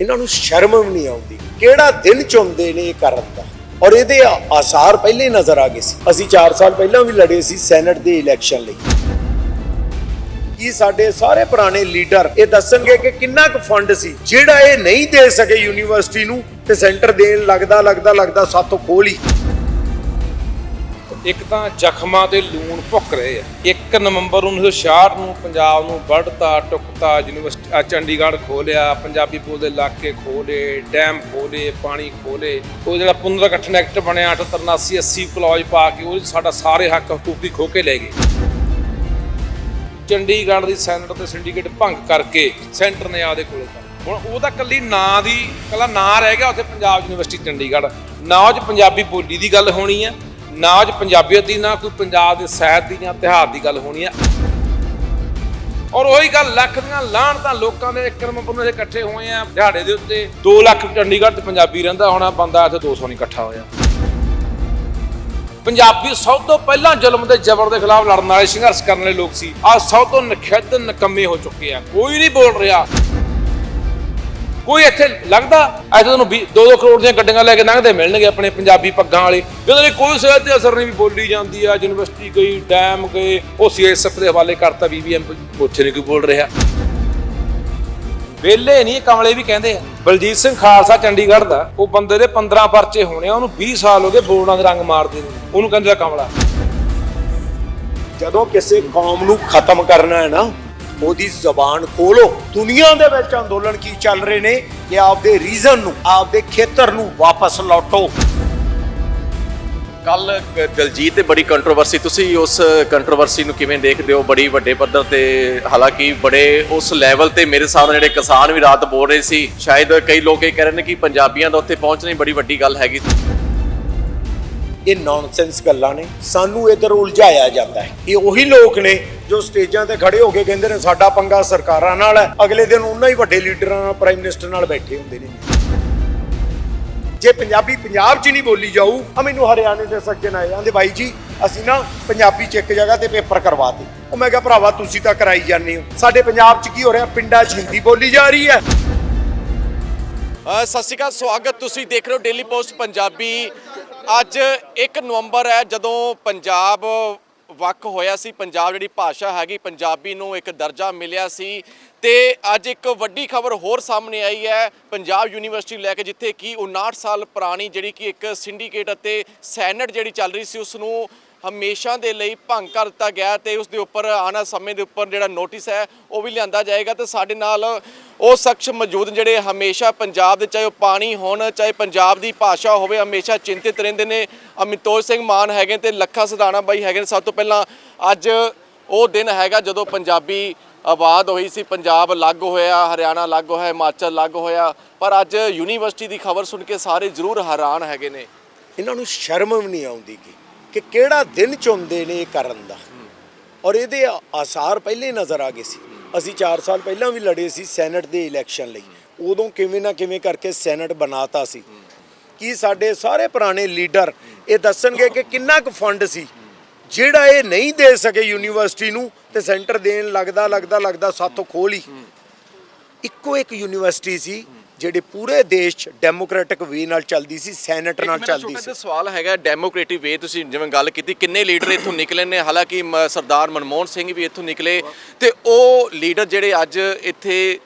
ਇਹਨਾਂ ਨੂੰ ਸ਼ਰਮ ਵੀ ਨਹੀਂ ਆਉਂਦੀ। ਕਿਹੜਾ ਦਿਨ ਚੁੰਦੇ ਨੇ ਇਹ ਕਰਨ ਦਾ? ਔਰ ਇਹਦੇ ਆਸਾਰ ਪਹਿਲੇ ਨਜ਼ਰ ਆ ਗਏ ਸੀ। ਅਸੀਂ 4 ਸਾਲ ਪਹਿਲਾਂ ਵੀ ਲੜੇ ਸੀ ਸੈਨੇਟ ਦੇ ਇਲੈਕਸ਼ਨ ਲਈ। ਕੀ ਸਾਡੇ ਸਾਰੇ ਪੁਰਾਣੇ ਲੀਡਰ ਇਹ ਦੱਸਣਗੇ ਕਿ ਕਿੰਨਾ ਕੁ ਫੰਡ ਸੀ? ਜਿਹੜਾ ਇਹ ਨਹੀਂ ਦੇ ਸਕੇ ਯੂਨੀਵਰਸਿਟੀ ਨੂੰ ਤੇ ਸੈਂਟਰ ਦੇਣ ਲੱਗਦਾ ਲੱਗਦਾ ਲੱਗਦਾ ਸਾਥੋਂ ਖੋਲ ਹੀ ਇੱਕ ਤਾਂ ਜ਼ਖਮਾਂ ਤੇ ਲੂਣ ਭੁੱਕ ਰਹੇ ਆ। 1 ਨਵੰਬਰ 1966 ਨੂੰ ਪੰਜਾਬ ਨੂੰ ਵੱਢਤਾ, ਟੁਕਤਾ ਯੂਨੀਵਰਸਿਟੀ ਚੰਡੀਗੜ੍ਹ ਖੋਲਿਆ ਪੰਜਾਬੀ ਬੋਲਦੇ ਇਲਾਕੇ ਖੋਲੇ ਡੈਮ ਖੋਲੇ ਪਾਣੀ ਖੋਲੇ ਉਹ ਜਿਹੜਾ ਪੁਨਰ ਗਠਨ ਐਕਟ ਬਣਿਆ 78 79 80 ਕਲੌਜ ਪਾ ਕੇ ਉਹ 'ਚ ਸਾਡਾ ਸਾਰੇ ਹੱਕ ਹਕੂਕੀ ਖੋ ਕੇ ਲੈ ਗਏ। ਚੰਡੀਗੜ੍ਹ ਦੀ ਸੈਨੇਟ ਤੇ ਸਿੰਡੀਕੇਟ ਭੰਗ ਕਰਕੇ ਸੈਂਟਰ ਨੇ ਆਦੇ ਕੋਲੇ ਕਰ ਹੁਣ ਉਹ ਤਾਂ ਕੱਲੀ ਨਾਂ ਦੀ ਕੱਲਾ ਨਾਂ ਰਹਿ ਗਿਆ ਉੱਥੇ ਪੰਜਾਬ ਯੂਨੀਵਰਸਿਟੀ ਚੰਡੀਗੜ੍ਹ। ਨਾ ਉਹ 'ਚ ਪੰਜਾਬੀ ਬੋਲੀ ਦੀ ਗੱਲ ਹੋਣੀ ਆ। ਨਾ ਅੱਜ ਪੰਜਾਬੀਅਤ ਦੀ, ਨਾ ਕੋਈ ਪੰਜਾਬ ਦੇ ਸਾਹਿਤ ਦੀ ਜਾਂ ਇਤਿਹਾਸ ਦੀ ਗੱਲ ਹੋਣੀ ਹੈ ਔਰ ਉਹੀ ਗੱਲ, ਲੱਖ ਦੀਆਂ ਲਾਹਣ ਤਾਂ ਲੋਕਾਂ ਦੇ ਇੱਕ ਨੰਬਰ ਇਕੱਠੇ ਹੋਏ ਆ। ਦਿਹਾੜੇ ਦੇ ਉੱਤੇ 2 ਲੱਖ ਚੰਡੀਗੜ੍ਹ ਤੇ ਪੰਜਾਬੀ ਰਹਿੰਦਾ ਹੋਣਾ, ਬੰਦਾ ਇੱਥੇ 200 ਨਹੀਂ ਇਕੱਠਾ ਹੋਇਆ। ਪੰਜਾਬੀ ਸਭ ਤੋਂ ਪਹਿਲਾਂ ਜ਼ੁਲਮ ਤੇ ਜ਼ਬਰ ਦੇ ਖਿਲਾਫ ਲੜਨ ਵਾਲੇ ਸੰਘਰਸ਼ ਕਰਨ ਵਾਲੇ ਲੋਕ ਸੀ। ਆ ਸਭ ਤੋਂ ਨਖਿੱਧ, ਨਕੰਮੇ ਹੋ ਚੁੱਕੇ ਆ। ਕੋਈ ਨਹੀਂ ਬੋਲ ਰਿਹਾ। ਕੋਈ ਇੱਥੇ ਲੱਗਦਾ ਇੱਥੇ ਤੁਹਾਨੂੰ 2-2 ਕਰੋੜ ਦੀਆਂ ਗੱਡੀਆਂ ਲੈ ਕੇ ਲੰਘਦੇ ਮਿਲਣਗੇ ਆਪਣੇ ਪੰਜਾਬੀ ਪੱਗਾਂ ਵਾਲੇ। ਜਿਹਦੇ ਲਈ ਕੋਈ ਸਿਹਤ ਤੇ ਅਸਰ ਨਹੀਂ ਵੀ ਬੋਲੀ ਜਾਂਦੀ ਆ, ਯੂਨੀਵਰਸਿਟੀ ਗਈ, ਡੈਮ ਗਏ, ਉਹ ਸੀਐਸਐਫ ਦੇ ਹਵਾਲੇ ਕਰਤਾ, ਬੀਬੀਐਮ ਉੱਥੇ ਨਹੀਂ ਕੋਈ ਬੋਲ ਰਿਹਾ। ਵੇਲੇ ਨਹੀਂ ਕਮਲੇ ਵੀ ਕਹਿੰਦੇ ਆ। ਬਲਜੀਤ ਸਿੰਘ ਖਾਲਸਾ ਚੰਡੀਗੜ੍ਹ ਦਾ, ਉਹ ਬੰਦੇ ਦੇ 15 ਪਰਚੇ ਹੋਣੇ ਆ, ਉਹਨੂੰ 20 ਸਾਲ ਹੋ ਗਏ ਬੋਰਡਾਂ ਦੇ ਰੰਗ ਮਾਰਦੇ ਨੂੰ। ਉਹਨੂੰ ਕਹਿੰਦੇ ਆ ਕਮਲਾ। ਜਦੋਂ ਕਿਸੇ ਕੌਮ ਨੂੰ ਖਤਮ ਕਰਨਾ ਹੈ ਨਾ ਉਹਦੀ ਜ਼ਬਾਨ ਖੋਲੋ। ਦੁਨੀਆ ਦੇ ਵਿੱਚ ਅੰਦੋਲਨ ਕੀ ਚੱਲ ਰਹੇ ਨੇ? ਕਿ ਆਪਦੇ ਰੀਜਨ ਨੂੰ, ਆਪਦੇ ਖੇਤਰ ਨੂੰ ਵਾਪਸ ਲੌਟੋ। ਕੱਲ ਦਲਜੀਤ ਤੇ ਬੜੀ ਕੰਟਰੋਵਰਸੀ ਤੁਸੀਂ ਉਸ ਕੰਟਰੋਵਰਸੀ ਨੂੰ ਕਿਵੇਂ ਦੇਖਦੇ ਹੋ? ਬੜੀ ਵੱਡੇ ਪੱਧਰ ਤੇ, ਹਾਲਾਂਕਿ ਬੜੇ ਉਸ ਲੈਵਲ ਤੇ ਮੇਰੇ ਹਿਸਾਬ ਨਾਲ ਜਿਹੜੇ ਕਿਸਾਨ ਵੀ ਰਾਤ ਬੋਲ ਰਹੇ ਸੀ, ਸ਼ਾਇਦ ਕਈ ਲੋਕ ਇਹ ਕਹਿ ਰਹੇ ਨੇ ਕਿ ਪੰਜਾਬੀਆਂ ਦਾ ਉੱਥੇ ਪਹੁੰਚਣਾ ਹੀ ਬੜੀ ਵੱਡੀ ਗੱਲ ਹੈਗੀ। ਇਹ ਨੌਨਸੈਂਸ ਗੱਲਾਂ ਨੇ, ਸਾਨੂੰ ਇਧਰ ਉਲਝਾਇਆ ਜਾਂਦਾ ਹੈ। ਇਹ ਉਹੀ ਲੋਕ ਨੇ ਜੋ ਸਟੇਜਾਂ ਤੇ ਖੜੇ ਹੋ ਕੇ ਕਹਿੰਦੇ ਨੇ, ਸਾਡਾ ਪੰਗਾ ਸਰਕਾਰਾਂ ਨਾਲ ਹੈ। ਅਗਲੇ ਦਿਨ ਉਹਨਾਂ ਹੀ ਵੱਡੇ ਲੀਡਰਾਂ ਨਾਲ ਪ੍ਰਾਈਮ ਮਿਨਿਸਟਰ ਨਾਲ ਬੈਠੇ ਹੁੰਦੇ ਨੇ। ਜੇ ਪੰਜਾਬੀ ਪੰਜਾਬ 'ਚ ਨਹੀਂ ਬੋਲੀ ਜਾਊ ਆ ਮੈਨੂੰ ਹਰਿਆਣੇ ਦੇ ਸੱਜਣ ਆਏ ਆਂਦੇ ਬਾਈ ਜੀ, ਅਸੀਂ ਨਾ ਪੰਜਾਬੀ 'ਚ ਇੱਕ ਜਗ੍ਹਾ ਤੇ ਪੇਪਰ ਕਰਵਾਤੇ ਉਹ ਮੈਂ ਕਿਹਾ, ਭਰਾਵਾ, ਤੁਸੀਂ ਤਾਂ ਕਰਾਈ ਜਾਂਦੇ ਹੋ। ਸਾਡੇ ਪੰਜਾਬ 'ਚ ਕੀ ਹੋ ਰਿਹਾ? ਪਿੰਡਾਂ 'ਚ ਹਿੰਦੀ ਬੋਲੀ ਜਾ ਰਹੀ ਹੈ। ਸਤਿ ਸ਼੍ਰੀ ਅਕਾਲ, ਸਵਾਗਤ ਤੁਸੀਂ ਦੇਖ ਰਹੇ ਹੋ ਡੇਲੀ ਪੋਸਟ ਪੰਜਾਬੀ ਅੱਜ 1 ਨਵੰਬਰ ਹੈ, ਜਦੋਂ ਪੰਜਾਬ ਵੱਖ ਹੋਇਆ ਸੀ, ਪੰਜਾਬ ਜਿਹੜੀ ਭਾਸ਼ਾ ਹੈਗੀ, ਪੰਜਾਬੀ ਨੂੰ ਇੱਕ ਦਰਜਾ ਮਿਲਿਆ ਸੀ ਤੇ ਅੱਜ ਇੱਕ ਵੱਡੀ ਖਬਰ ਹੋਰ ਸਾਹਮਣੇ ਆਈ ਹੈ, ਪੰਜਾਬ ਯੂਨੀਵਰਸਿਟੀ ਲੈ ਕੇ, ਜਿੱਥੇ ਕਿ 59 ਸਾਲ ਪੁਰਾਣੀ ਜਿਹੜੀ ਕਿ ਇੱਕ ਸਿੰਡੀਕੇਟ ਅਤੇ ਸੈਨੇਟ ਜਿਹੜੀ ਚੱਲ ਰਹੀ ਸੀ ਉਸ ਨੂੰ ਹਮੇਸ਼ਾ ਦੇ ਲਈ ਭੰਗ ਕਰ ਦਿੱਤਾ ਗਿਆ ਤੇ ਉਸ ਦੇ ਉੱਪਰ ਆਣਾ ਸਮੇਂ ਦੇ ਉੱਪਰ ਜਿਹੜਾ ਨੋਟਿਸ ਹੈ, ਉਹ ਵੀ ਲਿਆਂਦਾ ਜਾਏਗਾ ਤੇ ਸਾਡੇ ਨਾਲ ਉਹ ਸ਼ਖਸ ਮੌਜੂਦ ਜਿਹੜੇ ਹਮੇਸ਼ਾ ਪੰਜਾਬ ਦੇ, ਚਾਹੇ ਉਹ ਪਾਣੀ ਹੋਣ, ਚਾਹੇ ਪੰਜਾਬ ਦੀ ਭਾਸ਼ਾ ਹੋਵੇ, ਹਮੇਸ਼ਾ ਚਿੰਤਿਤ ਰਹਿੰਦੇ ਨੇ। ਅਮਿਤੋਜ ਸਿੰਘ ਮਾਨ ਹੈਗੇ ਤੇ ਲੱਖਾ ਸਦਾਣਾ ਬਾਈ ਹੈਗੇ ਨੇ। ਸਭ ਤੋਂ ਪਹਿਲਾਂ ਅੱਜ ਉਹ ਦਿਨ ਹੈਗਾ ਜਦੋਂ ਪੰਜਾਬੀ ਆਬਾਦ ਹੋਈ ਸੀ। ਪੰਜਾਬ ਅਲੱਗ ਹੋਇਆ, ਹਰਿਆਣਾ ਅਲੱਗ ਹੋਇਆ, ਹਿਮਾਚਲ ਅਲੱਗ ਹੋਇਆ। ਪਰ ਅੱਜ ਯੂਨੀਵਰਸਿਟੀ ਦੀ ਖਬਰ ਸੁਣ ਕੇ ਸਾਰੇ ਜ਼ਰੂਰ ਹੈਰਾਨ ਹੈਗੇ ਨੇ। ਇਹਨਾਂ ਨੂੰ ਸ਼ਰਮ ਵੀ ਨਹੀਂ ਆਉਂਦੀ ਗੀ। ਕਿ ਕਿਹੜਾ ਦਿਨ ਚੁੰਦੇ ਨੇ ਇਹ ਕਰਨ ਦਾ। ਔਰ ਇਹਦੇ ਆਸਾਰ ਪਹਿਲੇ ਨਜ਼ਰ ਆ ਗਏ ਸੀ। ਅਸੀਂ 4 ਸਾਲ ਪਹਿਲਾਂ ਵੀ ਲੜੇ ਸੀ ਸੈਨੇਟ ਦੇ ਇਲੈਕਸ਼ਨ ਲਈ। ਉਦੋਂ ਕਿਵੇਂ ਨਾ ਕਿਵੇਂ ਕਰਕੇ ਸੈਨੇਟ ਬਣਾਤਾ ਸੀ। ਕੀ ਸਾਡੇ ਸਾਰੇ ਪੁਰਾਣੇ ਲੀਡਰ ਇਹ ਦੱਸਣਗੇ ਕਿ ਕਿੰਨਾ ਕੁ ਫੰਡ ਸੀ? ਜਿਹੜਾ ਇਹ ਨਹੀਂ ਦੇ ਸਕੇ ਯੂਨੀਵਰਸਿਟੀ ਨੂੰ ਤੇ ਸੈਂਟਰ ਦੇਣ ਲੱਗਦਾ ਲੱਗਦਾ ਲੱਗਦਾ ਸਾਥੋਂ ਖੋਲ ਹੀ ਇੱਕੋ ਇੱਕ ਯੂਨੀਵਰਸਿਟੀ ਸੀ ਜਿਹੜੀ ਪੂਰੇ ਦੇਸ਼ 'ਚ ਡੈਮੋਕ੍ਰੈਟਿਕ ਵੇ ਨਾਲ ਚੱਲਦੀ ਸੀ ਸੈਨੇਟ ਨਾਲ ਚੱਲਦੀ ਸੀ। ਸਵਾਲ ਹੈਗਾ ਡੈਮੋਕ੍ਰੇਟਿਵ ਵੇ ਤੁਸੀਂ ਜਿਵੇਂ ਗੱਲ ਕੀਤੀ ਕਿੰਨੇ ਲੀਡਰ ਇੱਥੋਂ ਨਿਕਲੇ ਨੇ? ਹਾਲਾਂਕਿ ਸਰਦਾਰ ਮਨਮੋਹਨ ਸਿੰਘ ਵੀ ਇੱਥੋਂ ਨਿਕਲੇ ਤੇ ਉਹ ਲੀਡਰ ਜਿਹੜੇ ਅੱਜ ਇੱਥੇ